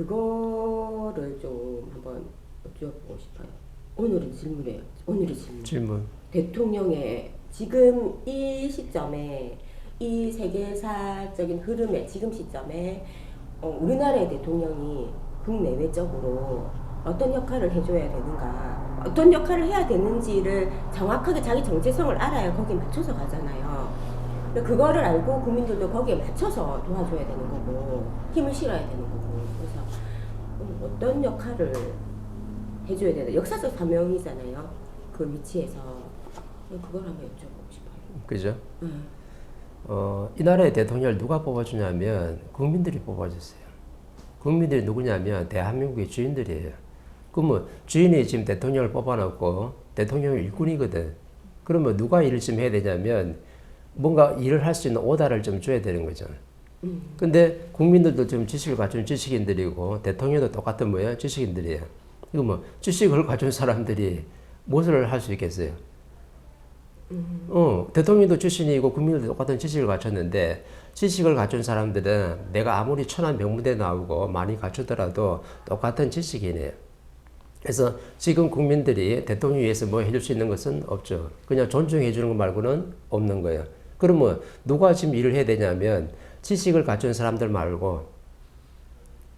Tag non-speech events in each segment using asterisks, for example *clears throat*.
그거를 좀 한번 여쭤보고 싶어요. 오늘의 질문이에요. 오늘의 질문. 질문. 대통령의 지금 이 시점에 이 세계사적인 흐름에 지금 시점에 어, 우리나라의 대통령이 국내외적으로 어떤 역할을 해줘야 되는가 어떤 역할을 해야 되는지를 정확하게 자기 정체성을 알아야 거기에 맞춰서 가잖아요. 그거를 알고 국민들도 거기에 맞춰서 도와줘야 되는 거고 힘을 실어야 되는 어떤 역할을 해줘야 되나 역사적 사명이잖아요. 그 위치에서 그걸 한번 여쭤보고 싶어요. 그죠? 음. 어, 이 나라의 대통령을 누가 뽑아주냐면 국민들이 뽑아주세요. 국민들이 누구냐면 대한민국의 주인들이에요. 그러면 주인이 지금 대통령을 뽑아놓고 대통령이 일꾼이거든. 그러면 누가 일을 좀 해야 되냐면 뭔가 일을 할 수 있는 오다를 좀 줘야 되는 거 죠. 근데 국민들도 좀 지식을 갖춘 지식인들이고 대통령도 똑같은 뭐예요? 지식인들이에요. 이거 뭐 지식을 갖춘 사람들이 무엇을 할 수 있겠어요? 어, 대통령도 출신이고 국민들도 똑같은 지식을 갖췄는데 지식을 갖춘 사람들은 내가 아무리 천한 명문대 나오고 많이 갖추더라도 똑같은 지식이네요. 그래서 지금 국민들이 대통령 위해서 뭐 해줄 수 있는 것은 없죠. 그냥 존중해 주는 것 말고는 없는 거예요. 그러면 누가 지금 일을 해야 되냐면 지식을 갖춘 사람들 말고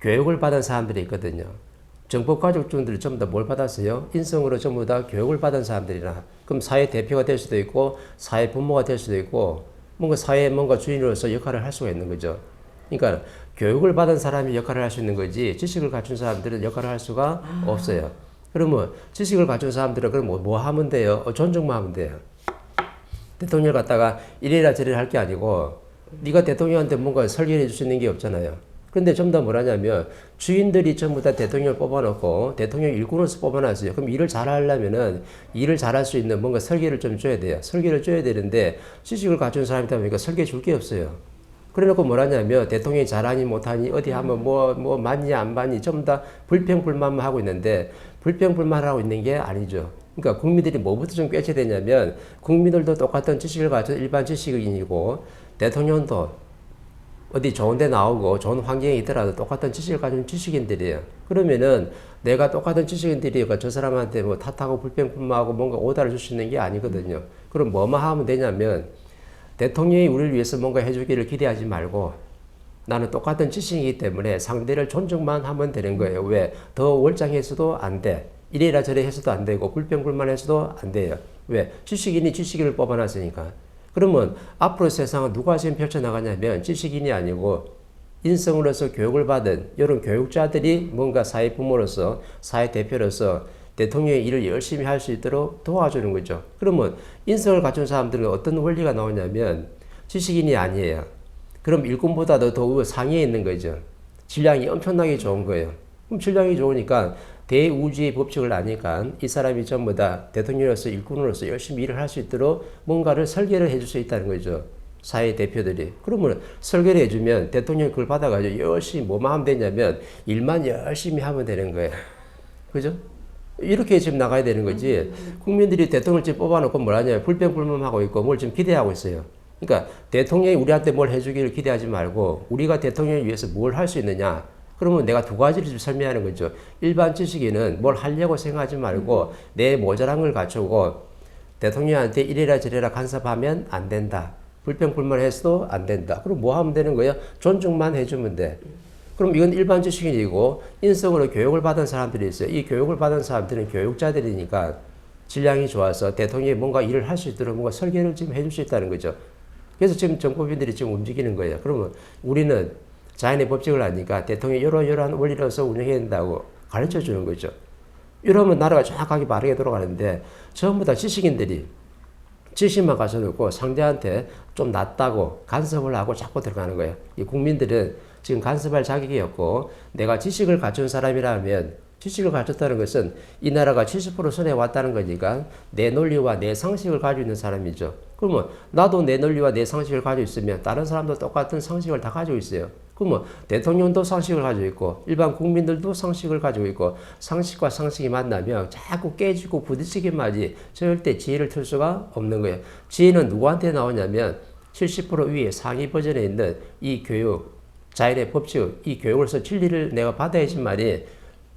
교육을 받은 사람들이 있거든요. 정법 가족들이 전부 다 뭘 받았어요? 인성으로 전부 다 교육을 받은 사람들이라. 그럼 사회 대표가 될 수도 있고 사회 부모가 될 수도 있고 뭔가 사회의 뭔가 주인으로서 역할을 할 수가 있는 거죠. 그러니까 교육을 받은 사람이 역할을 할 수 있는 거지 지식을 갖춘 사람들은 역할을 할 수가 없어요. 그러면 지식을 갖춘 사람들은 그럼 뭐, 뭐 하면 돼요? 어, 존중만 하면 돼요. 대통령 갖다가 이래라 저래라 할 게 아니고 네가 대통령한테 뭔가 설계해 줄 수 있는 게 없잖아요. 전부 다 뭐라냐면 주인들이 전부 다 대통령을 뽑아놓고 대통령 일꾼으로서 뽑아놨어요. 그럼 일을 잘 하려면은 일을 잘할 수 있는 뭔가 설계를 좀 줘야 돼요. 설계를 줘야 되는데 지식을 갖춘 사람이다 보니까 설계 줄 게 없어요. 그래놓고 뭐라냐면 대통령이 잘하니 못하니 어디 하면 뭐, 뭐 맞니 안 맞니 전부 다 불평불만만 하고 있는데 불평불만을 하고 있는 게 아니죠. 그러니까 국민들이 뭐부터 좀 꿰쳐야 되냐면 국민들도 똑같은 지식을 가진 일반 지식인이고 대통령도 어디 좋은 데 나오고 좋은 환경에 있더라도 똑같은 지식을 가진 지식인들이에요. 그러면은 내가 똑같은 지식인들이니까 저 사람한테 뭐 탓하고 불평불만하고 뭔가 오다를 줄 수 있는 게 아니거든요. 그럼 뭐만 하면 되냐면 대통령이 우리를 위해서 뭔가 해주기를 기대하지 말고 나는 똑같은 지식이기 때문에 상대를 존중만 하면 되는 거예요. 왜? 더 월장해서도 안 돼. 이래라 저래 해서도 안 되고 불평불만 해서도 안 돼요. 왜? 지식인이 지식인을 뽑아놨으니까. 그러면 앞으로 세상은 누가 지금 펼쳐나가냐면 지식인이 아니고 인성으로서 교육을 받은 이런 교육자들이 뭔가 사회 부모로서 사회 대표로서 대통령의 일을 열심히 할 수 있도록 도와주는 거죠. 그러면 인성을 갖춘 사람들은 어떤 원리가 나오냐면 지식인이 아니에요. 그럼 일꾼보다도 더 상위에 있는 거죠. 질량이 엄청나게 좋은 거예요. 그럼 질량이 좋으니까 대우주의 법칙을 아니까 이 사람이 전부 다 대통령으로서 일꾼으로서 열심히 일을 할 수 있도록 뭔가를 설계를 해줄 수 있다는 거죠. 사회 대표들이. 그러면 설계를 해주면 대통령이 그걸 받아가지고 열심히 뭐만 하면 되냐면 일만 열심히 하면 되는 거예요. 그죠? 이렇게 지금 나가야 되는 거지. 국민들이 대통령을 지금 뽑아놓고 뭘 하냐. 불평불만하고 있고 뭘 지금 기대하고 있어요. 그러니까 대통령이 우리한테 뭘 해주기를 기대하지 말고 우리가 대통령을 위해서 뭘 할 수 있느냐. 그러면 내가 두 가지를 좀 설명하는 거죠. 일반 지식인은 뭘 하려고 생각하지 말고 내 모자란 걸 갖추고 대통령한테 이래라 저래라 간섭하면 안 된다. 불평불만해서도 안 된다. 그럼 뭐 하면 되는 거예요? 존중만 해주면 돼. 그럼 이건 일반 지식인이고 인성으로 교육을 받은 사람들이 있어요. 이 교육을 받은 사람들은 교육자들이니까 질량이 좋아서 대통령이 뭔가 일을 할 수 있도록 뭔가 설계를 지금 해줄 수 있다는 거죠. 그래서 지금 정법인들이 지금 움직이는 거예요. 그러면 우리는 자연의 법칙을 아니까 대통령이 이러이러한 원리로서 운영해야 된다고 가르쳐 주는 거죠. 이러면 나라가 정확하게 바르게 돌아가는데 전부 다 지식인들이 지식만 가져놓고 상대한테 좀 낫다고 간섭을 하고 자꾸 들어가는 거예요. 이 국민들은 지금 간섭할 자격이 없고 내가 지식을 갖춘 사람이라면 지식을 갖췄다는 것은 이 나라가 70% 손에 왔다는 거니까 내 논리와 내 상식을 가지고 있는 사람이죠. 그러면 나도 내 논리와 내 상식을 가지고 있으면 다른 사람도 똑같은 상식을 다 가지고 있어요. 그러면 대통령도 상식을 가지고 있고 일반 국민들도 상식을 가지고 있고 상식과 상식이 만나면 자꾸 깨지고 부딪히기만 하지 절대 지혜를 틀 수가 없는 거예요. 지혜는 누구한테 나오냐면 70% 위에 상위 버전에 있는 이 교육 자율의 법칙, 이 교육으로서 진리를 내가 받아야지만이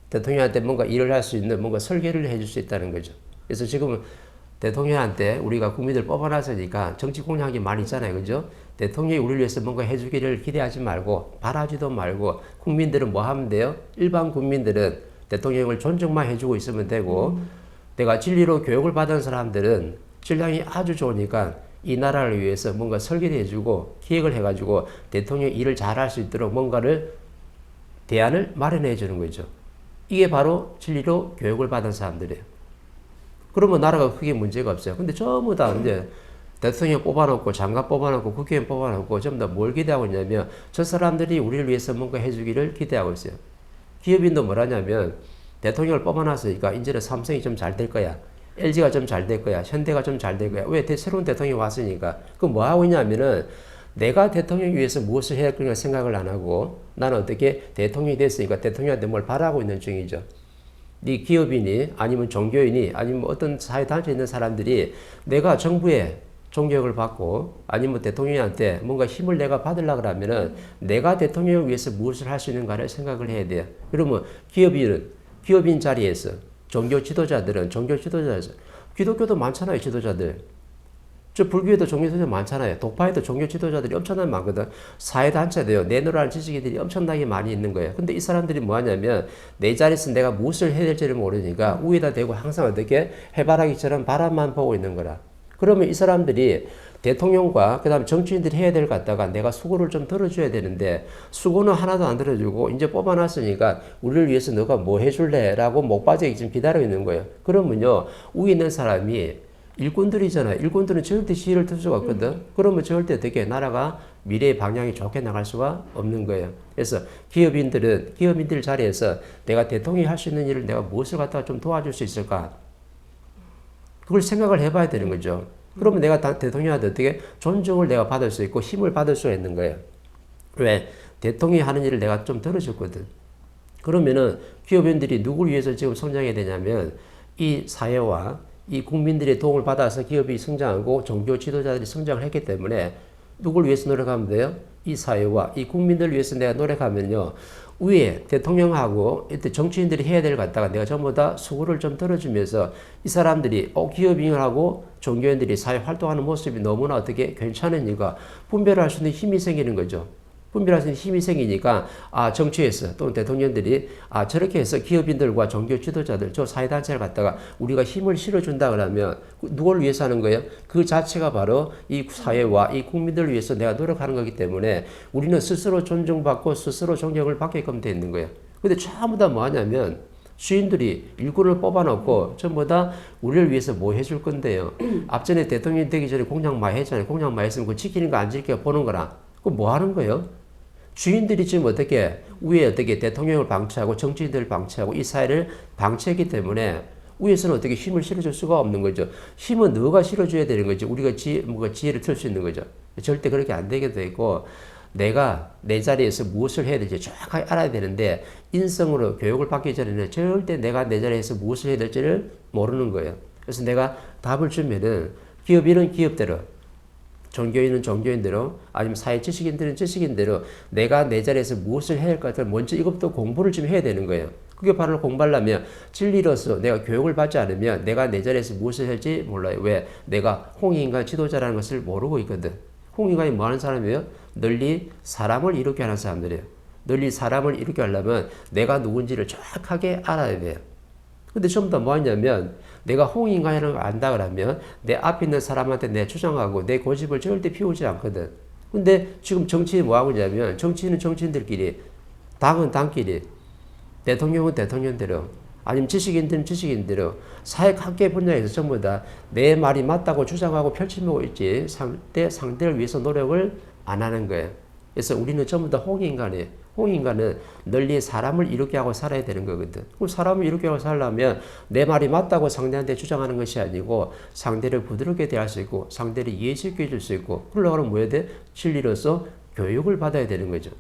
대통령한테 뭔가 일을 할 수 있는 뭔가 설계를 해줄 수 있다는 거죠. 그래서 지금 대통령한테 우리가 국민들 뽑아놨으니까 정치 공약이 많이 있잖아요. 그죠? 대통령이 우리를 위해서 뭔가 해주기를 기대하지 말고 바라지도 말고 국민들은 뭐 하면 돼요? 일반 국민들은 대통령을 존중만 해주고 있으면 되고 내가 진리로 교육을 받은 사람들은 질량이 아주 좋으니까 이 나라를 위해서 뭔가 설계를 해주고 기획을 해가지고 대통령 일을 잘할 수 있도록 뭔가를 대안을 마련해 주는 거죠. 이게 바로 진리로 교육을 받은 사람들이에요. 그러면 나라가 크게 문제가 없어요. 근데 전부 다 이제 대통령 뽑아놓고 장관 뽑아놓고 국회의원 뽑아놓고 전부 다뭘 기대하고 있냐면 저 사람들이 우리를 위해서 뭔가 해주기를 기대하고 있어요. 기업인도 뭐라냐면 대통령을 뽑아놨으니까 이제는 삼성이 좀 잘 될 거야. LG가 좀 잘 될 거야. 현대가 좀 잘 될 거야. 왜? 대- 새로운 대통령이 왔으니까. 그럼 뭐 하고 있냐면은 내가 대통령 위해서 무엇을 해야 할 거냐 생각을 안 하고 나는 어떻게 대통령이 됐으니까 대통령한테 뭘 바라고 있는 중이죠. 이 기업인이 아니면 종교인이 아니면 어떤 사회단체에 있는 사람들이 내가 정부에 존경을 받고 아니면 대통령한테 뭔가 힘을 내가 받으려고 그러면은 내가 대통령을 위해서 무엇을 할 수 있는가를 생각을 해야 돼요. 그러면 기업인은 기업인 자리에서 종교 지도자들은 종교 지도자에서 기독교도 많잖아요, 지도자들. 저 불교에도 종교 지도자 많잖아요. 독파에도 종교 지도자들이 엄청나게 많거든. 사회단체도요. 내노라는 지식인들이 엄청나게 많이 있는 거예요. 근데 이 사람들이 뭐 하냐면 내 자리에서 내가 무엇을 해야 될지를 모르니까 우에다 대고 항상 어떻게 해바라기처럼 바람만 보고 있는 거라. 그러면 이 사람들이 대통령과 그다음에 정치인들이 해야 될것 같다가 내가 수고를 좀 들어줘야 되는데 수고는 하나도 안 들어주고 이제 뽑아놨으니까 우리를 위해서 너가 뭐 해줄래라고 목바지에 지금 기다리고 있는 거예요. 그러면요 위에 있는 사람이 일꾼들이잖아요. 일꾼들은 절대 시위를 틀 수가 없거든. 그러면 절대 어떻게 나라가 미래의 방향이 좋게 나갈 수가 없는 거예요. 그래서 기업인들은 기업인들 자리에서 내가 대통령이 할 수 있는 일을 내가 무엇을 갖다가 좀 도와줄 수 있을까? 그걸 생각을 해봐야 되는 거죠. 그러면 내가 다- 대통령한테 어떻게 존중을 내가 받을 수 있고 힘을 받을 수가 있는 거예요. 왜? 대통령이 하는 일을 내가 좀 들어줬거든. 그러면은 기업인들이 누구를 위해서 지금 성장해야 되냐면 이 사회와 이 국민들의 도움을 받아서 기업이 성장하고 종교 지도자들이 성장을 했기 때문에 누구를 위해서 노력하면 돼요? 이 사회와 이 국민들을 위해서 내가 노력하면요. 위에 대통령하고 이때 정치인들이 해야 될것 같다가 내가 전부 다 수고를 좀 들어주면서 이 사람들이 어, 기업인하고 종교인들이 사회 활동하는 모습이 너무나 어떻게 괜찮으니까 분별을 할수 있는 힘이 생기는 거죠. 있는 힘이 생기니까 아 정치에서 또는 대통령들이 아 저렇게 해서 기업인들과 종교 지도자들 저 사회단체를 갖다가 우리가 힘을 실어준다 그러면 그 누구를 위해서 하는 거예요? 그 자체가 바로 이 사회와 이 국민들을 위해서 내가 노력하는 거기 때문에 우리는 스스로 존중받고 스스로 존경을 받게끔 돼 있는 거예요. 근데 전부 다 뭐 하냐면 주인들이 일꾼을 뽑아놓고 전부 다 우리를 위해서 뭐 해줄 건데요. *clears throat* 앞전에 대통령이 되기 전에 공약 많이 했잖아요. 공약 많이 했으면 그 지키는 거 안 지키고 보는 거라. 그거 뭐 하는 거예요? 주인들이 지금 어떻게 위에 어떻게 대통령을 방치하고 정치인들을 방치하고 이 사회를 방치했기 때문에 위에서는 어떻게 힘을 실어줄 수가 없는 거죠. 힘은 너가 실어줘야 되는 거죠. 우리가 지, 뭐가 지혜를 틀 수 있는 거죠. 절대 그렇게 안 되게 돼 있고 내가 내 자리에서 무엇을 해야 될지 정확하게 알아야 되는데 인성으로 교육을 받기 전에는 절대 내가 내 자리에서 무엇을 해야 될지를 모르는 거예요. 그래서 내가 답을 주면은 기업인은 기업대로 종교인은 종교인대로 아니면 사회 지식인들은 지식인대로 내가 내 자리에서 무엇을 해야 할 것을 먼저 이것부터 공부를 좀 해야 되는 거예요. 그게 바로 공부하려면 진리로서 내가 교육을 받지 않으면 내가 내 자리에서 무엇을 할지 몰라요. 왜? 내가 홍익인간 지도자라는 것을 모르고 있거든. 홍익인간이 뭐 하는 사람이에요? 널리 사람을 이롭게 하는 사람들이에요. 널리 사람을 이롭게 하려면 내가 누군지를 정확하게 알아야 돼요. 근데 전부 다 뭐하냐면 내가 홍인간이라는 걸 안다 그러면 내 앞에 있는 사람한테 내 주장하고 내 고집을 절대 피우지 않거든. 근데 지금 정치인이 뭐하고 있냐면 정치인은 정치인들끼리 당은 당끼리 대통령은 대통령대로 아니면 지식인들은 지식인대로 사회 각계 분야에서 전부 다 내 말이 맞다고 주장하고 펼치고 있지 상대 상대를 위해서 노력을 안 하는 거예요. 그래서 우리는 전부 다 홍인간이에요. 홍인간은 널리 사람을 이롭게 하고 살아야 되는 거거든. 그럼 사람을 이롭게 하고 살려면 내 말이 맞다고 상대한테 주장하는 것이 아니고 상대를 부드럽게 대할 수 있고 상대를 이해시켜 줄 수 있고 그러려면 뭐 해야 돼? 진리로서 교육을 받아야 되는 거죠.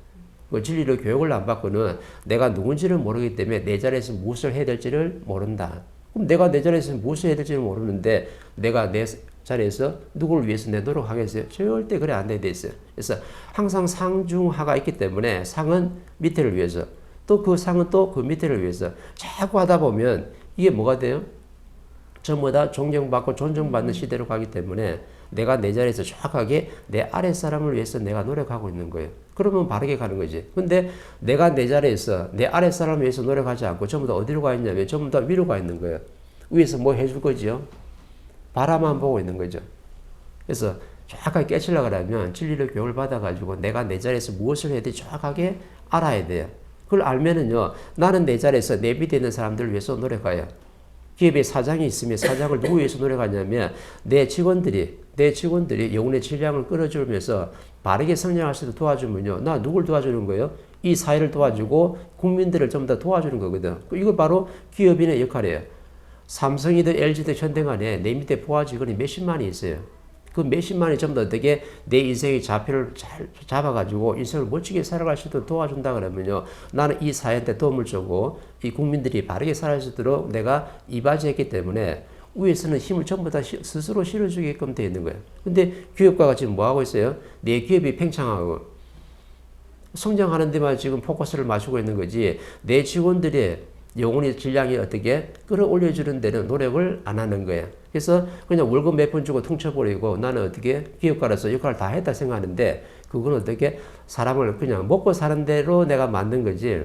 그 진리로 교육을 안 받고는 내가 누군지를 모르기 때문에 내 자리에서 무엇을 해야 될지를 모른다. 그럼 내가 내 자리에서 무엇을 해야 될지를 모르는데 내가 내 자리에서 누구를 위해서 내 노력하겠어요? 절대 그래 안돼 있어요. 그래서 항상 상중하가 있기 때문에 상은 밑에를 위해서 또 그 상은 또 그 밑에를 위해서 자꾸 하다 보면 이게 뭐가 돼요? 전부 다 존경받고 존중받는 시대로 가기 때문에 내가 내 자리에서 정확하게 내 아랫사람을 위해서 내가 노력하고 있는 거예요. 그러면 바르게 가는 거지. 근데 내가 내 자리에서 내 아랫사람을 위해서 노력하지 않고 전부 다 어디로 가 있냐면 전부 다 위로 가 있는 거예요. 위에서 뭐 해줄 거지요? 바라만 보고 있는 거죠. 그래서 정확하게 깨치려고 하면 진리를 교육을 받아가지고 내가 내 자리에서 무엇을 해야 돼 정확하게 알아야 돼요. 그걸 알면은요, 나는 내 자리에서 내 밑에 있는 사람들을 위해서 노력해요. 기업에 사장이 있으면 사장을 누구 위해서 노력하냐면 내 직원들이 내 직원들이 영혼의 질량을 끌어주면서 바르게 성장할 수 있도록 도와주면요. 나 누굴 도와주는 거예요? 이 사회를 도와주고 국민들을 전부 다 도와주는 거거든. 이거 바로 기업인의 역할이에요. 삼성이든 LG든 현대간에 내 밑에 부하 직원이 몇십만이 있어요. 그 몇십만이 전부 다 어떻게 내 인생의 좌표를 잘 잡아가지고 인생을 멋지게 살아갈 수 있도록 도와준다 그러면요. 나는 이 사회한테 도움을 주고 이 국민들이 바르게 살아갈 수 있도록 내가 이바지했기 때문에 위에서는 힘을 전부 다 시- 스스로 실어주게끔 되어 있는 거예요. 근데 기업가가 지금 뭐 하고 있어요? 내 기업이 팽창하고 성장하는 데만 지금 포커스를 맞추고 있는 거지 내 직원들의 영혼의 질량이 어떻게 끌어올려주는 데는 노력을 안 하는 거예요. 그래서 그냥 월급 몇 푼 주고 퉁쳐버리고 나는 어떻게 기업가로서 역할을 다 했다 생각하는데 그건 어떻게 사람을 그냥 먹고 사는 대로 내가 만든 거지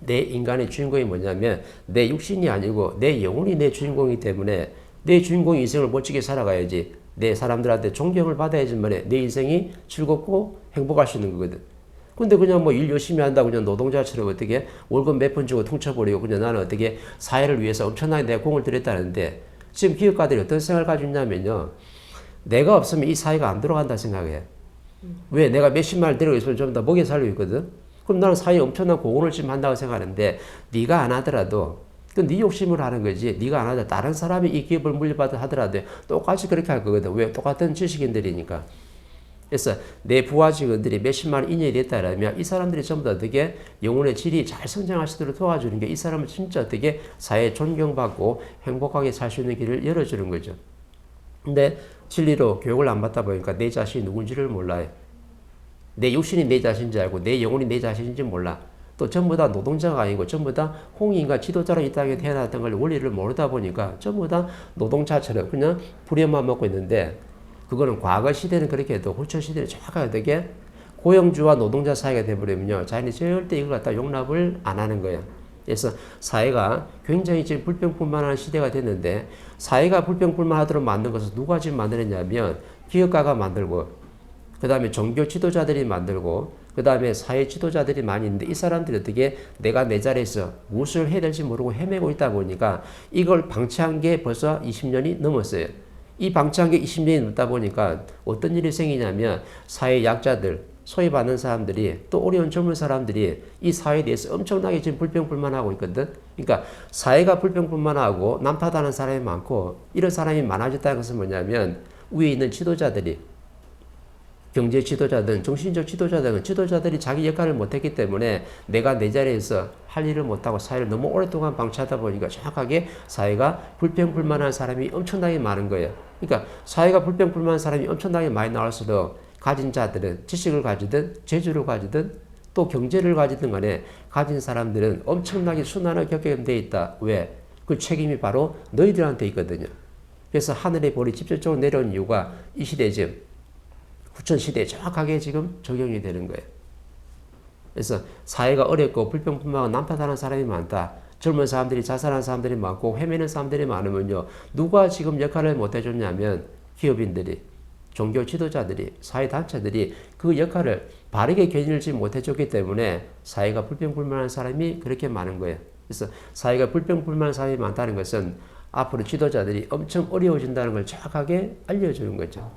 내 인간의 주인공이 뭐냐면 내 육신이 아니고 내 영혼이 내 주인공이기 때문에 내 주인공 인생을 멋지게 살아가야지 내 사람들한테 존경을 받아야지만 내 인생이 즐겁고 행복할 수 있는 거거든. 근데 그냥 뭐 일 열심히 한다고 그냥 노동자처럼 어떻게 월급 몇 푼 주고 퉁쳐버리고 그냥 나는 어떻게 사회를 위해서 엄청나게 내가 공을 들였다는데 지금 기업가들이 어떤 생각을 가지고 있냐면요. 내가 없으면 이 사회가 안 돌아간다 생각해. 왜? 내가 몇십만을 데리고 있으면 좀더 먹여 살리고 있거든? 그럼 나는 사회에 엄청난 공헌을 지금 한다고 생각하는데 네가 안 하더라도 그네 욕심으로 하는 거지. 네가 안 하더라도 다른 사람이 이 기업을 물려받아 하더라도 똑같이 그렇게 할 거거든. 왜? 똑같은 지식인들이니까. 그래서 내 부하 직원들이 몇십만 인연이 됐다라면 이 사람들이 전부 다 어떻게 영혼의 질이 잘 성장할 수 있도록 도와주는 게 이 사람을 진짜 어떻게 사회에 존경받고 행복하게 살 수 있는 길을 열어주는 거죠. 근데 진리로 교육을 안 받다 보니까 내 자신이 누군지를 몰라요. 내 육신이 내 자신인지 알고 내 영혼이 내 자신인지 몰라. 또 전부 다 노동자가 아니고 전부 다 홍인과 지도자로 이 땅에 태어났던 걸 원리를 모르다 보니까 전부 다 노동자처럼 그냥 부려만 먹고 있는데 그거는 과거 시대는 그렇게 해도 후초 시대는 정확하게 되게 고용주와 노동자 사이가 돼버리면요. 자연이 절대 이걸 갖다 용납을 안 하는 거예요. 그래서 사회가 굉장히 지금 불평불만한 시대가 됐는데 사회가 불평불만하도록 만든 것을 누가 지금 만들었냐면 기업가가 만들고 그 다음에 종교 지도자들이 만들고 그 다음에 사회 지도자들이 많이 있는데 이 사람들이 어떻게 내가 내 자리에서 무엇을 해야 될지 모르고 헤매고 있다 보니까 이걸 방치한 게 벌써 20년이 넘었어요. 이 방치한 게 20년이 넘다 보니까 어떤 일이 생기냐면 사회 약자들 소외 받는 사람들이 또 어려운 젊은 사람들이 이 사회에 대해서 엄청나게 지금 불평불만하고 있거든. 그러니까 사회가 불평불만하고 남 탓하는 사람이 많고 이런 사람이 많아졌다는 것은 뭐냐면 위에 있는 지도자들이 경제 지도자든 정신적 지도자든 지도자들이 자기 역할을 못했기 때문에 내가 내 자리에서 할 일을 못하고 사회를 너무 오랫동안 방치하다 보니까 정확하게 사회가 불평불만한 사람이 엄청나게 많은 거예요. 그러니까 사회가 불평불만한 사람이 엄청나게 많이 나올수록 가진 자들은 지식을 가지든 재주를 가지든 또 경제를 가지든 간에 가진 사람들은 엄청나게 순환을 겪게 돼 있다. 왜? 그 책임이 바로 너희들한테 있거든요. 그래서 하늘의 볼이 직접적으로 내려온 이유가 이 시대 지금 후천 시대에 정확하게 지금 적용이 되는 거예요. 그래서 사회가 어렵고 불평불만하고 난파하는 사람이 많다. 젊은 사람들이 자살하는 사람들이 많고 헤매는 사람들이 많으면요. 누가 지금 역할을 못 해줬냐면 기업인들이 종교 지도자들이 사회단체들이 그 역할을 바르게 견인을지 못해줬기 때문에 사회가 불평불만한 사람이 그렇게 많은 거예요. 그래서 사회가 불평불만한 사람이 많다는 것은 앞으로 지도자들이 엄청 어려워진다는 걸 정확하게 알려주는 거죠.